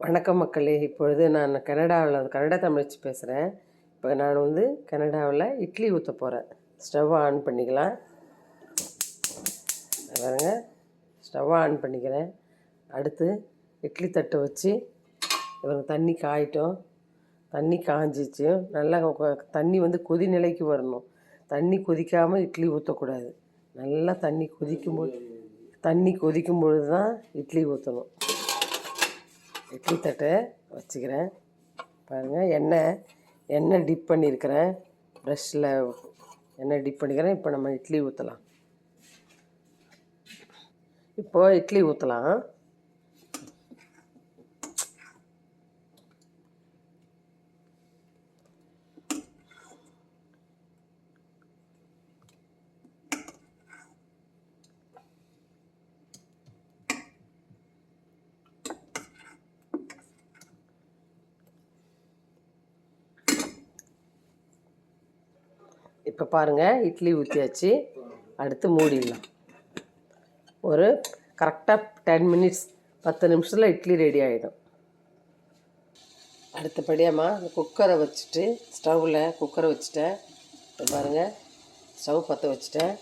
வணக்கம் மக்களே. இப்பொழுது நான் கனடாவில் கனடா தமிழ்ச்சி பேசுகிறேன் இப்போ நான் வந்து கனடாவில் இட்லி ஊற்ற போகிறேன் ஸ்டவ் ஆன் பண்ணிக்கலாம். பாருங்க. ஸ்டவ் ஆன் பண்ணிக்கிறேன். அடுத்து இட்லி தட்டை வச்சு இவங்க தண்ணி காயிட்டோம். தண்ணி காஞ்சிச்சு. நல்லா தண்ணி வந்து கொதி நிலைக்கு வரணும். தண்ணி கொதிக்காமல் இட்லி ஊற்றக்கூடாது நல்லா தண்ணி கொதிக்கும்போது தண்ணி கொதிக்கும் பொழுது தான் இட்லி ஊற்றணும் இட்லி தட்டை வச்சுக்கிறேன். பாருங்கள் எண்ணெய் எண்ணெய் டிப் பண்ணியிருக்கிறேன். ப்ரெஷ்ஷில் எண்ணெய் டிப் பண்ணிக்கிறேன். இப்போ நம்ம இட்லி ஊற்றலாம் இப்போது இட்லி ஊற்றலாம் இப்போ பாருங்கள் இட்லி ஊற்றியாச்சு அடுத்து மூடிடலாம். ஒரு கரெக்டாக டென் மினிட்ஸ் பத்து நிமிஷத்தில் இட்லி ரெடி ஆகிடும் அடுத்தபடியாம்மா குக்கரை வச்சுட்டு ஸ்டவ்வில் குக்கரை வச்சுட்டேன். இப்போ பாருங்கள் ஸ்டவ் பற்ற வச்சுட்டேன்.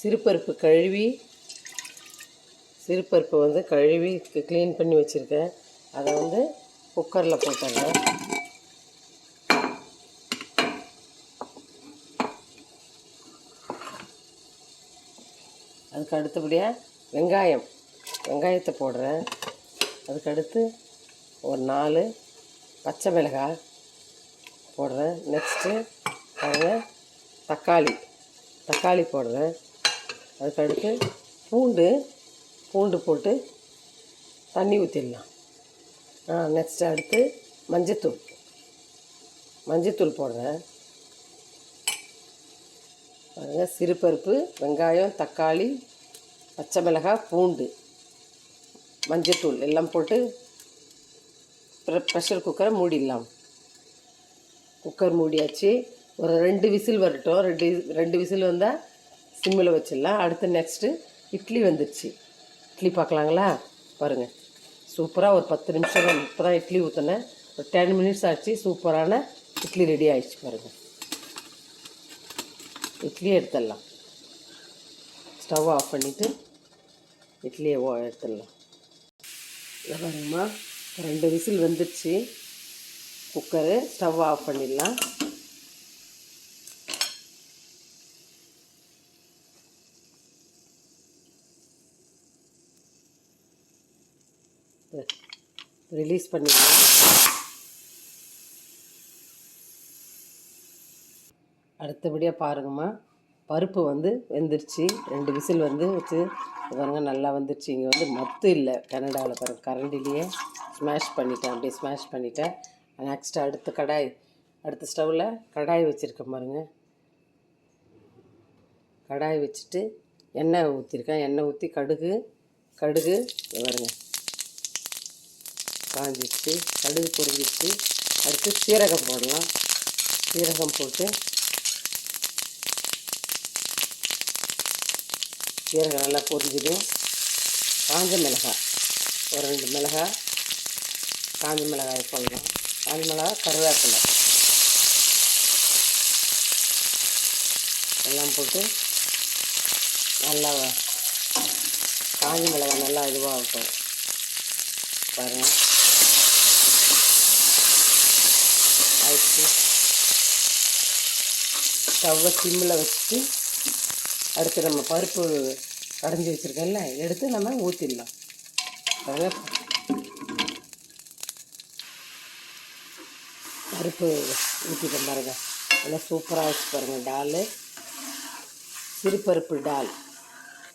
சிறுபருப்பு கழுவி சிறுபருப்பு வந்து கழுவி க்ளீன் பண்ணி வச்சுருக்கேன். அதை வந்து குக்கரில் போட்டுடுறேன் அதுக்கு அடுத்தபடியாக வெங்காயம். வெங்காயத்தை போடுறேன். அதுக்கு அடுத்து ஒரு நாலு பச்சை மிளகாய் போடுறேன். நெக்ஸ்ட்டு பாருங்கள் தக்காளி. தக்காளி போடுறேன். அதுக்கு அடுத்து பூண்டு பூண்டு போட்டு தண்ணி ஊற்றிடலாம் ஆ நெக்ஸ்ட்டு அடுத்து மஞ்சத்தூள். மஞ்சத்தூள் போடுறேன். பாருங்கள் சிறுபருப்பு வெங்காயம் தக்காளி பச்சை மிளகாய் பூண்டு மஞ்சத்தூள் எல்லாம் போட்டு ப்ரெஷர் குக்கரை மூடிடலாம். குக்கர் மூடியாச்சு. ஒரு ரெண்டு விசில் வரட்டும். ரெண்டு ரெண்டு விசில் வந்தால் சிம்மில் வச்சிடலாம். அடுத்து நெக்ஸ்ட்டு இட்லி வந்துடுச்சு இட்லி பார்க்கலாங்களா? பாருங்கள் சூப்பராக ஒரு பத்து நிமிஷம் இப்போ தான் இட்லி ஊற்றினேன் ஒரு டென் மினிட்ஸ் ஆச்சு. சூப்பரான இட்லி ரெடி ஆகிடுச்சு பாருங்கள் இட்லியை எடுத்துடலாம். ஸ்டவ் ஆஃப் பண்ணிவிட்டு இட்லியை ஓ எடுத்துடலாம். இதை பாருங்கம்மா ரெண்டு விசில் வந்துடுச்சு. குக்கரு ஸ்டவ் ஆஃப் பண்ணிடலாம். ரிலீஸ் பண்ணிடலாம். அடுத்தபடியாக பாருங்கம்மா. பருப்பு வந்து வெந்துருச்சு. ரெண்டு விசில் வந்து வச்சு பாருங்க நல்லா வந்துருச்சு. இங்கே வந்து மத்து இல்லை. கனடாவில் பாருங்க கரண்டிலேயே ஸ்மாஷ் பண்ணிட்டேன். அப்படியே ஸ்மாஷ் பண்ணிட்டேன். நெக்ஸ்ட் அடுத்த கடாய். அடுத்த ஸ்டவ்வில் கடாய் வச்சுருக்கேன் பாருங்க. கடாய் வச்சுட்டு எண்ணெய் ஊற்றிருக்கேன் எண்ணெய் ஊற்றி கடுகு கடுகு பாருங்க. காஞ்சிச்சு கடுகு பொறிஞ்சிச்சு அடுத்து சீரகம் போடலாம். சீரகம் போட்டு சீரகம் நல்லா பொரிஞ்சிடும் காஞ்ச மிளகாய். ஒரு ரெண்டு மிளகாய். காஞ்ச மிளகாய் போடலாம் காஞ்ச மிளகாய் கருவேப்பிலை. எல்லாம் போட்டு நல்லா காஞ்ச மிளகாய் நல்லா இதுவாக இருக்கும் பாருங்கள் ஆயிடுச்சு ஸ்டவ்வை சிம்மில் வச்சுட்டு அடுத்து நம்ம பருப்பு கடைஞ்சி வச்சுருக்கோம்ல எடுத்து நம்ம ஊற்றிடலாம் பாருங்க பருப்பு ஊற்றிட்டோம் பாருங்க. நல்லா சூப்பராக வச்சு பாருங்கள் டால். சிறுபருப்பு டால்.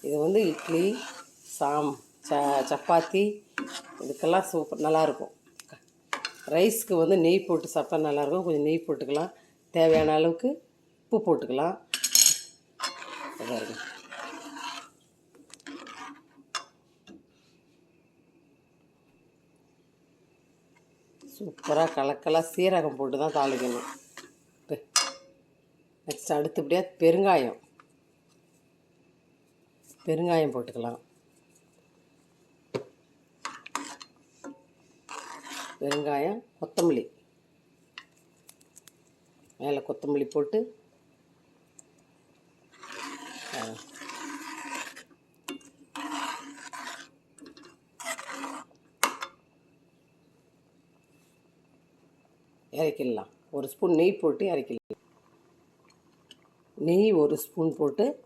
இது வந்து இட்லி சாம் ச சப்பாத்தி இதுக்கெல்லாம் சூப்பர் நல்லாயிருக்கும். ரைஸ்க்கு வந்து நெய் போட்டு சாப்பிட்டா நல்லாயிருக்கும். கொஞ்சம் நெய் போட்டுக்கலாம். தேவையான அளவுக்கு உப்பு போட்டுக்கலாம். இதா சூப்பராக கலக்கலாக சீரகம் போட்டு தான் தாளிக்கணும் நெக்ஸ்ட் அடுத்தபடியாக பெருங்காயம். பெருங்காயம் போட்டுக்கலாம். பெருங்காயம் கொத்தமல்லி. மேலே கொத்தமல்லி போட்டு இறக்கிடலாம். ஒரு ஸ்பூன் நெய் போட்டு இறக்கிடலாம். நெய் ஒரு ஸ்பூன் போட்டு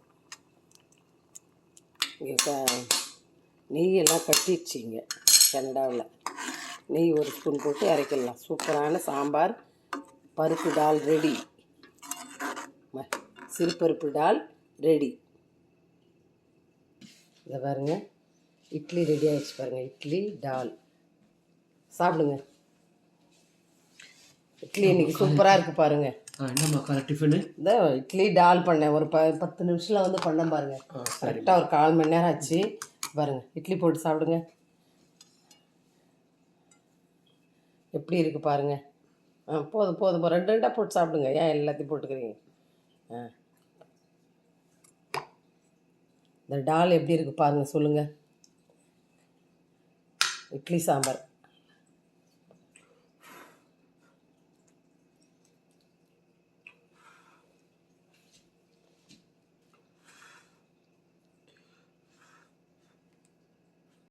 இங்கே நெய்யெல்லாம் கட்டிடுச்சிங்க கனடாவில். நெய் ஒரு ஸ்பூன் போட்டு இறக்கிடலாம். சூப்பரான சாம்பார் பருப்பு டால் ரெடி. ம- சிறுபருப்பு டால் ரெடி. இதை பாருங்கள் இட்லி ரெடி ஆகிடுச்சு பாருங்கள் இட்லி டால். சாப்பிடுங்க. இட்லி இன்னைக்கு சூப்பராக இருக்குது பாருங்க என்னம்மா டிஃபனு இந்த இட்லி டால் பண்ணேன். ஒரு ப பத்து நிமிஷத்தில் வந்து பண்ணேன் பாருங்க. கரெக்டாக ஒரு கால் மணி நேரம் ஆச்சு. பாருங்க இட்லி போட்டு சாப்பிடுங்க. எப்படி இருக்கு பாருங்க. ஆ போதும் போதும். ரெண்டு ரெண்டாக போட்டு சாப்பிடுங்க. ஏன் எல்லாத்தையும் போட்டுக்கிறீங்க? ஆ. இந்த டால் எப்படி இருக்கு பாருங்க சொல்லுங்க. இட்லி சாம்பார்.